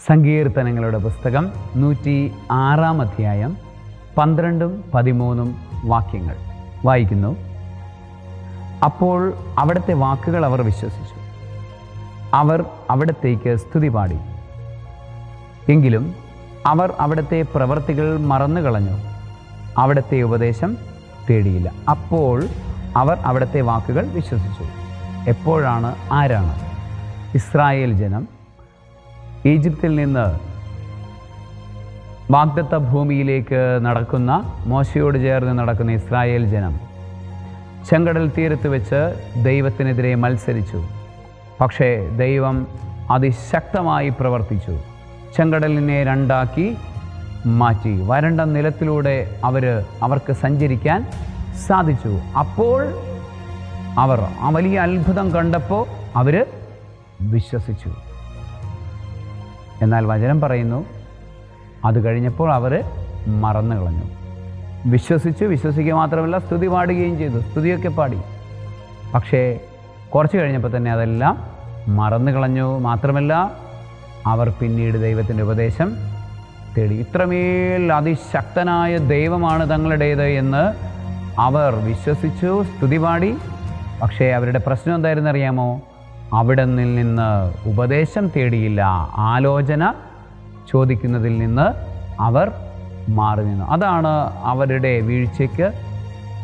സങ്കീർത്തനങ്ങളുടെ പുസ്തകം നൂറ്റി ആറാം അധ്യായം പന്ത്രണ്ടും പതിമൂന്നും വാക്യങ്ങൾ വായിക്കുന്നു. അപ്പോൾ അവിടുത്തെ വാക്കുകൾ അവർ വിശ്വസിച്ചു. അവർ അവിടത്തേക്ക് സ്തുതി പാടി. എങ്കിലും അവർ അവിടുത്തെ പ്രവർത്തികൾ മറന്നു കളഞ്ഞു. അവിടുത്തെ ഉപദേശം തേടിയില്ല. അപ്പോൾ അവർ അവിടുത്തെ വാക്കുകൾ വിശ്വസിച്ചു. എപ്പോഴാണ്? ആരാണ്? ഇസ്രായേൽ ജനം ഈജിപ്തിൽ നിന്ന് വാഗ്ദത്ത ഭൂമിയിലേക്ക് നടക്കുന്ന മോശയോട് ചേർന്ന് നടക്കുന്ന ഇസ്രായേൽ ജനം ചെങ്കടൽ തീരത്ത് വെച്ച് ദൈവത്തിനെതിരെ മത്സരിച്ചു. പക്ഷേ ദൈവം അതിശക്തമായി പ്രവർത്തിച്ചു. ചെങ്കടലിനെ രണ്ടാക്കി മാറ്റി. വരണ്ട നിലത്തിലൂടെ അവർ അവർക്ക് സഞ്ചരിക്കാൻ സാധിച്ചു. അപ്പോൾ അവർ ആ വലിയ അത്ഭുതം കണ്ടപ്പോൾ അവർ വിശ്വസിച്ചു. എന്നാൽ വചനം പറയുന്നു അത് കഴിഞ്ഞപ്പോൾ അവർ മറന്നു കളഞ്ഞു. വിശ്വസിച്ചു വിശ്വസിക്കുക മാത്രമല്ല സ്തുതി പാടുകയും ചെയ്തു. സ്തുതിയൊക്കെ പാടി. പക്ഷേ കുറച്ച് കഴിഞ്ഞപ്പോൾ തന്നെ അതെല്ലാം മറന്നു കളഞ്ഞു. മാത്രമല്ല അവർ പിന്നീട് ദൈവത്തിന്റെ ഉപദേശം തേടി ഇത്രമേൽ അതിശക്തനായ ദൈവമാണ് തങ്ങളുടേത് എന്ന് അവർ വിശ്വസിച്ചു സ്തുതി പാടി. പക്ഷേ അവരുടെ പ്രശ്നം എന്തായിരുന്നു അറിയാമോ അവിടെ നിന്ന് ഉപദേശം തേടിയില്ല. ആലോചന ചോദിക്കുന്നതിൽ നിന്ന് അവർ മാറി നിന്നു. അതാണ് അവരുടെ വീഴ്ചയ്ക്ക്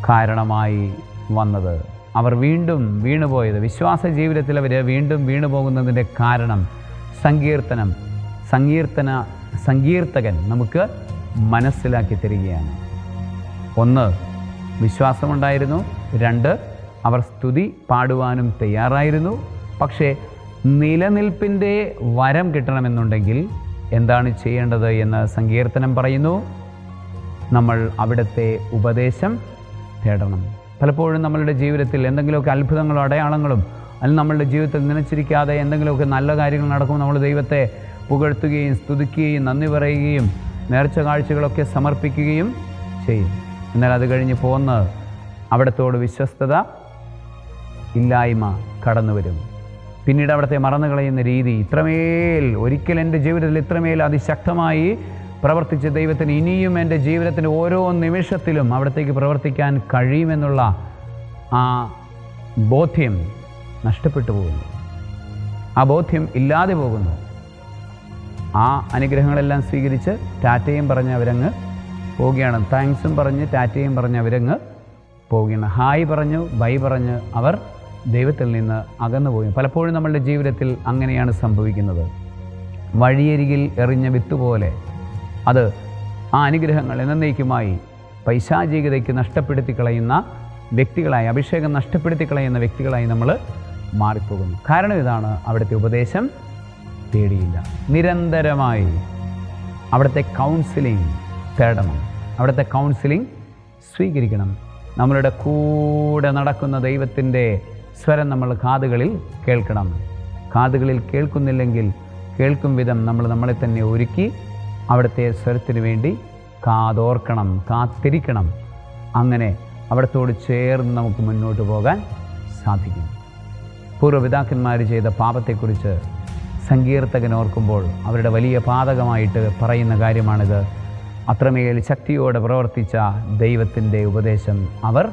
കാരണമായി വന്നത്. അവർ വീണ്ടും വീണുപോയത്. വിശ്വാസ ജീവിതത്തിൽ അവർ വീണ്ടും വീണുപോകുന്നതിന്റെ കാരണം സങ്കീർത്തനം. സങ്കീർത്തന സങ്കീർത്തകൻ നമുക്ക് മനസ്സിലാക്കി തരികയാണ്. ഒന്ന് വിശ്വാസമുണ്ടായിരുന്നു. രണ്ട് അവർ സ്തുതി പാടുവാനും തയ്യാറായിരുന്നു. പക്ഷേ നിലനിൽപ്പിന്റെ വരം കിട്ടണമെന്നുണ്ടെങ്കിൽ എന്താണ് ചെയ്യേണ്ടത് എന്ന് സങ്കീർത്തനം പറയുന്നു. നമ്മൾ അവിടുത്തെ ഉപദേശം തേടണം. പലപ്പോഴും നമ്മളുടെ ജീവിതത്തിൽ എന്തെങ്കിലുമൊക്കെ അത്ഭുതങ്ങളും അടയാളങ്ങളും അല്ലെങ്കിൽ നമ്മളുടെ ജീവിതത്തിൽ നനച്ചിരിക്കാതെ എന്തെങ്കിലുമൊക്കെ നല്ല കാര്യങ്ങൾ നടക്കുമ്പോൾ നമ്മൾ ദൈവത്തെ പുകഴ്ത്തുകയും സ്തുതിക്കുകയും നന്ദി പറയുകയും നേർച്ച കാഴ്ചകളൊക്കെ സമർപ്പിക്കുകയും ചെയ്യും. എന്നാൽ അത് കഴിഞ്ഞ് പോന്ന് അവിടത്തോട് വിശ്വസ്തത ഇല്ലായ്മ കടന്നു വരും പിന്നീട് അവിടുത്തെ മറന്നു കളയുന്ന രീതി. ഇത്രമേൽ ഒരിക്കൽ എന്റെ ജീവിതത്തിൽ ഇത്രമേൽ അതിശക്തമായി പ്രവർത്തിച്ച ദൈവത്തിന് ഇനിയും എന്റെ ജീവിതത്തിന്റെ ഓരോ നിമിഷത്തിലും അവിടത്തേക്ക് പ്രവർത്തിക്കാൻ കഴിയുമെന്നുള്ള ആ ബോധ്യം നഷ്ടപ്പെട്ടു പോകുന്നു. ആ ബോധ്യം ഇല്ലാതെ പോകുന്നു. ആ അനുഗ്രഹങ്ങളെല്ലാം സ്വീകരിച്ച് ടാറ്റയും പറഞ്ഞ് അവരങ്ങ് പോവുകയാണ്. താങ്ക്സും പറഞ്ഞ് ടാറ്റയും പറഞ്ഞ് അവരങ്ങ് പോവുകയാണ്. ഹായ് പറഞ്ഞു ബൈ പറഞ്ഞ് അവർ ദൈവത്തിൽ നിന്ന് അകന്നു പോയി പലപ്പോഴും നമ്മളുടെ ജീവിതത്തിൽ അങ്ങനെയാണ് സംഭവിക്കുന്നത്. വഴിയരികിൽ എറിഞ്ഞ വിത്ത് പോലെ അത് ആ അനുഗ്രഹങ്ങൾ എന്നേക്കുമായി പൈശാചികതയ്ക്ക് നഷ്ടപ്പെടുത്തി കളയുന്ന വ്യക്തികളായി അഭിഷേകം നഷ്ടപ്പെടുത്തി കളയുന്ന വ്യക്തികളായി നമ്മൾ മാറിപ്പോകുന്നു. കാരണം ഇതാണ് അവിടുത്തെ ഉപദേശം തേടിയില്ല. നിരന്തരമായി അവിടുത്തെ കൗൺസിലിംഗ് തേടണം. അവിടുത്തെ കൗൺസിലിംഗ് സ്വീകരിക്കണം. നമ്മളുടെ കൂടെ നടക്കുന്ന ദൈവത്തിന്റെ സ്വരം നമ്മൾ കാതുകളിൽ കേൾക്കണം. കാതുകളിൽ കേൾക്കുന്നില്ലെങ്കിൽ കേൾക്കും വിധം നമ്മൾ നമ്മളെ തന്നെ ഒരുക്കി അവിടുത്തെ സ്വരത്തിന് വേണ്ടി കാതോർക്കണം കാത്തിരിക്കണം. അങ്ങനെ അവിടത്തോട് ചേർന്ന് നമുക്ക് മുന്നോട്ട് പോകാൻ സാധിക്കും. പൂർവപിതാക്കന്മാർ ചെയ്ത പാപത്തെക്കുറിച്ച് സങ്കീർത്തകൻ ഓർക്കുമ്പോൾ അവരുടെ വലിയ പാതകമായിട്ട് പറയുന്ന കാര്യമാണിത്. അത്രമേൽ ശക്തിയോടെ പ്രവർത്തിച്ച ദൈവത്തിന്റെ ഉപദേശം അവർ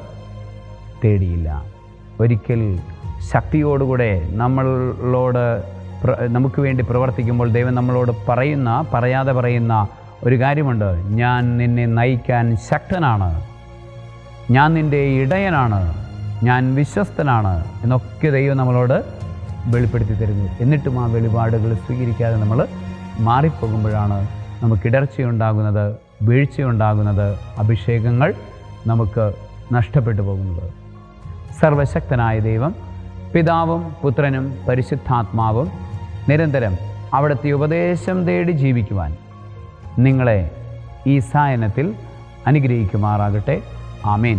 തേടിയില്ല. ഒരിക്കൽ ശക്തിയോടുകൂടെ നമ്മളോട് നമുക്ക് വേണ്ടി പ്രവർത്തിക്കുമ്പോൾ ദൈവം നമ്മളോട് പറയുന്ന പറയാതെ പറയുന്ന ഒരു കാര്യമുണ്ട്. ഞാൻ നിന്നെ നയിക്കാൻ ശക്തനാണ്. ഞാൻ നിന്റെ ഇടയനാണ്. ഞാൻ വിശ്വസ്തനാണ് എന്നൊക്കെ ദൈവം നമ്മളോട് വെളിപ്പെടുത്തി തരുന്നു. എന്നിട്ടും ആ വെളിപാടുകൾ സ്വീകരിക്കാതെ നമ്മൾ മാറിപ്പോകുമ്പോഴാണ് നമുക്ക് ഇടർച്ചയുണ്ടാകുന്നത് വീഴ്ചയുണ്ടാകുന്നത് അഭിഷേകങ്ങൾ നമുക്ക് നഷ്ടപ്പെട്ടു പോകുന്നത്. സർവശക്തനായ ദൈവം പിതാവും പുത്രനും പരിശുദ്ധാത്മാവും നിരന്തരം അവിടുത്തെ ഉപദേശം തേടി ജീവിക്കുവാൻ നിങ്ങളെ ഈ സായനത്തിൽ അനുഗ്രഹിക്കുമാറാകട്ടെ. ആമേൻ.